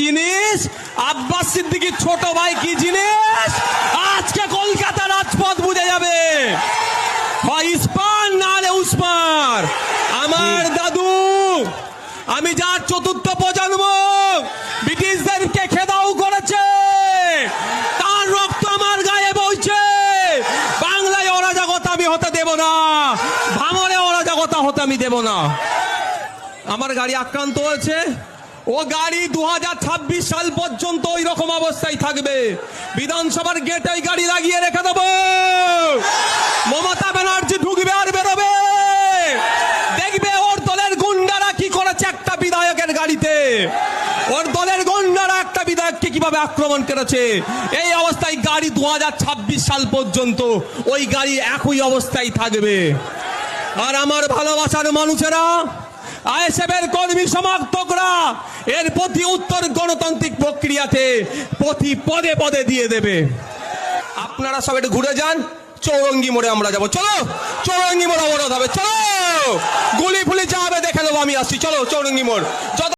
জিনিস? আব্বাস সিদ্দিকির ছোট ভাই কি জিনিস? আজকে কলকাতা রাজপথ বুঝে যাবে। হয় ইস্পান না রে উসমান আমার দাদু আমি যার চতুর্থ প্রজন্ম ব্রিটিশদেরকে খেদাও করেছে। তার রক্ত আমার গায়ে বইছে। বাংলায় অরাজকতা আমি হতে দেব না। ভাঙরে অরাজকতা হতে আমি দেব না। আমার গাড়ি আক্রান্ত হয়েছে। ও গাড়ি দু হাজার ছাব্বিশ সাল পর্যন্ত ওই রকম অবস্থায় থাকবে। বিধানসভার গেটে গাড়ি লাগিয়ে রেখে দেবো। মমতা ব্যানার্জি ঢুকবে আর বেরোবে। দেখবে ওর দলের গুন্ডারা কি করেছে একটা বিধায়কের গাড়িতে। ওর দলের গুন্ডারা একটা বিধায়ককে কীভাবে আক্রমণ করেছে। এই অবস্থায় গাড়ি দু হাজার ছাব্বিশ সাল পর্যন্ত ওই গাড়ি একই অবস্থায় থাকবে। আর আমার ভালোবাসার মানুষেরা আইএসএফের কর্মী সমর্থকরা এর প্রতি উত্তর গণতান্ত্রিক প্রক্রিয়াতে প্রতি পদে পদে দিয়ে দেবে। আপনারা সব একটু ঘুরে যান, চৌরঙ্গি মোড়ে আমরা যাব। চলো, চৌরঙ্গি মোড় অবরোধ হবে। চলো, গুলি ফুলি যা দেখে নেব, আমি আসছি। চলো, চৌরঙ্গি মোড়।